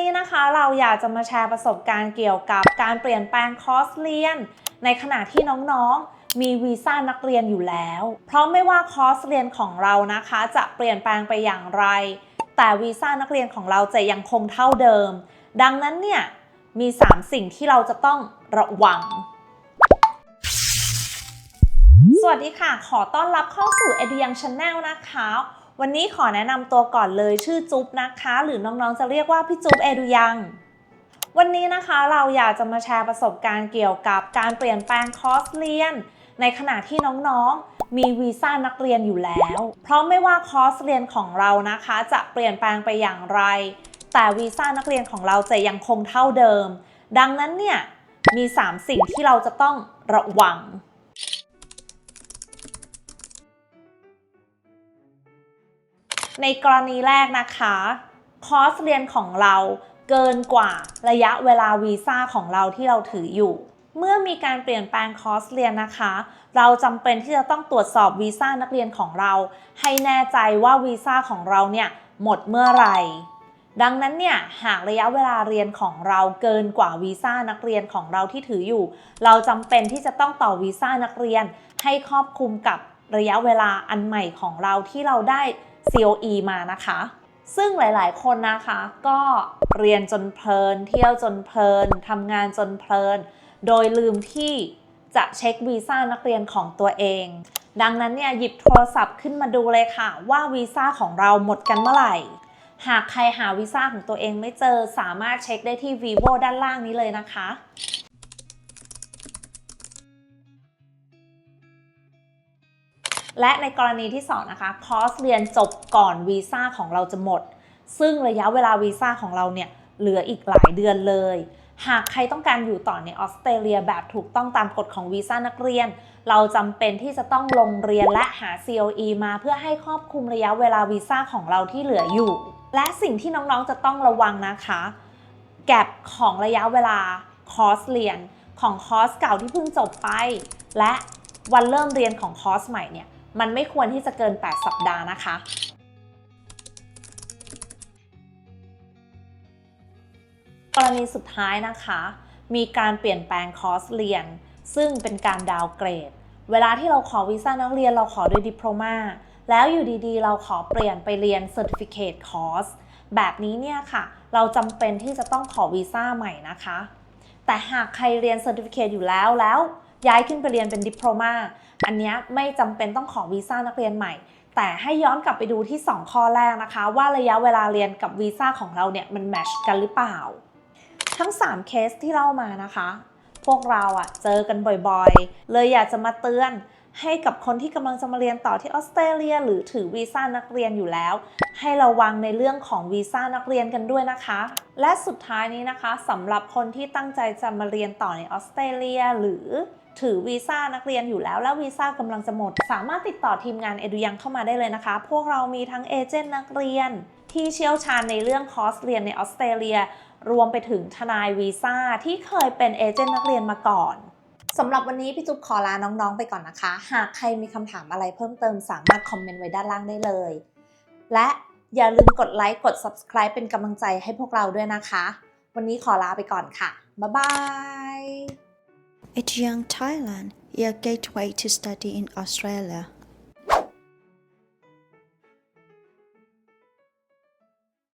นี้นะคะเราอยากจะมาแชร์ประสบการณ์เกี่ยวกับการเปลี่ยนแปลงคอร์สเรียน ในขณะที่น้องๆ มีวีซ่านักเรียนอยู่แล้ว เพราะไม่ว่าคอร์สเรียนของเรานะคะ จะเปลี่ยนแปลงไปอย่างไร แต่วีซ่านักเรียนของเราจะยังคงเท่าเดิม ดังนั้นเนี่ยมี 3 สิ่งที่เราจะต้องระวัง สวัสดีค่ะ ขอต้อนรับเข้าสู่ e d u y o u n g Channel นะคะ วันนี้ขอแนะนำตัวก่อนเลยชื่อจุ๊บนะคะ หรือน้องๆจะเรียกว่าพี่จุ๊บ e d u y o u n g วันนี้นะคะเราอยากจะมาแชร์ประสบการณ์เกี่ยวกับการเปลี่ยนแปลงคอร์สเรียน ในขณะที่น้องๆ มีวีซ่านักเรียนอยู่แล้ว เพราะไม่ว่าคอร์สเรียนของเรานะคะ จะเปลี่ยนแปลงไปอย่างไร แต่วีซ่านักเรียนของเราจะยังคงเท่าเดิม ดังนั้นเนี่ยมี 3 สิ่งที่เราจะต้องระวัง ในกรณีแรกนะคะ คอร์สเรียนของเราเกินกว่าระยะเวลาวีซ่าของเราที่เราถืออยู่ เมื่อมีการเปลี่ยนแปลงคอร์สเรียนนะคะ เราจำเป็นที่จะต้องตรวจสอบวีซ่านักเรียนของเรา ให้แน่ใจว่าวีซ่าของเราเนี่ยหมดเมื่อไหร่ดังนั้นเนี่ยหากระยะเวลาเรียนของเราเกินกว่าวีซ่านักเรียนของเราที่ถืออยู่ เราจำเป็นที่จะต้องต่อวีซ่านักเรียน ให้ครอบคลุมกับระยะเวลาอันใหม่ของเราที่เราได้ COE มานะคะ ซึ่งหลาย ๆ คนนะคะ ก็เรียนจนเพลิน เที่ยวจนเพลินทำงานจนเพลิน โดยลืมที่จะเช็ควีซ่านักเรียนของตัวเอง ดังนั้นเนี่ยหยิบโทรศัพท์ขึ้นมาดูเลยค่ะ ว่าวีซ่าของเราหมดกันเมื่อไหร่ หากใครหาวีซ่าของตัวเองไม่เจอสามารถเช็คได้ที่ vivo ด้านล่างนี้เลยนะคะ และในกรณีที่2นะคะคอร์สเรียนจบก่อนวีซ่าของเราจะหมด ซึ่งระยะเวลาวีซ่าของเราเนี่ยเหลืออีกหลายเดือนเลย หากใครต้องการอยู่ต่อในออสเตรเลียแบบถูกต้องตามกฎของวีซ่านักเรียน เราจำเป็นที่จะต้องลงเรียนและหา COE มาเพื่อให้ครอบคลุมระยะเวลาวีซ่าของเราที่เหลืออยู่ และสิ่งที่น้องๆจะต้องระวังนะคะ แกลบของระยะเวลาคอร์สเรียนของคอร์สเก่าที่เพิ่งจบไป และวันเริ่มเรียนของคอร์สใหม่เนี่ย มันไม่ควรที่จะเกิน 8 สัปดาห์นะคะ กรณีสุดท้ายนะคะ มีการเปลี่ยนแปลงคอร์สเรียน ซึ่งเป็นการดาวเกรด เวลาที่เราขอวีซ่านักเรียนเราขอด้วยดิโพลมาแล้วอยู่ดีๆ เราขอเปลี่ยนไปเรียน Certificate Course แบบนี้เนี่ยค่ะ เราจำเป็นที่จะต้องขอวีซ่าใหม่นะคะ แต่หากใครเรียน Certificate อยู่แล้วแล้ว ย้ายขึ้นไปเรียนเป็นดิโพลมาอันนี้ไม่จำเป็นต้องขอวีซ่านักเรียนใหม่ แต่ให้ย้อนกลับไปดูที่ 2 ข้อแรกนะคะ ว่าระยะเวลาเรียนกับวีซ่าของเราเนี่ยมันแมชกันหรือเปล่า ทั้ง 3 เคสที่เล่ามานะคะ พวกเราอะเจอกันบ่อยๆ เลยอยากจะมาเตือนให้กับคนที่กำลังจะมาเรียนต่อที่ออสเตรเลีย หรือถือวีซ่านักเรียนอยู่แล้ว ให้ระวังในเรื่องของวีซ่านักเรียนกันด้วยนะคะ และสุดท้ายนี้นะคะสำหรับคนที่ตั้งใจจะมาเรียนต่อในออสเตรเลีย หรือ ถือวีซ่านักเรียนอยู่แล้ว แล้ววีซ่ากำลังจะหมด สามารถติดต่อทีมงานเอดูยังเข้ามาได้เลยนะคะ พวกเรามีทั้งเอเจนต์นักเรียน ที่เชี่ยวชาญในเรื่องคอร์สเรียนในออสเตรเลีย รวมไปถึงทนายวีซ่าที่เคยเป็นเอเจนต์นักเรียนมาก่อนสำหรับวันนี้พี่จุ๊บขอลาน้องๆไปก่อนนะคะ หากใครมีคำถามอะไรเพิ่มเติมสามารถคอมเมนต์ไว้ด้านล่างได้เลย และอย่าลืมกดไลค์ กด subscribe เป็นกำลังใจให้พวกเราด้วยนะคะ วันนี้ขอลาไปก่อนค่ะ บ๊ายบาย It's Young Thailand, your gateway to study in Australia.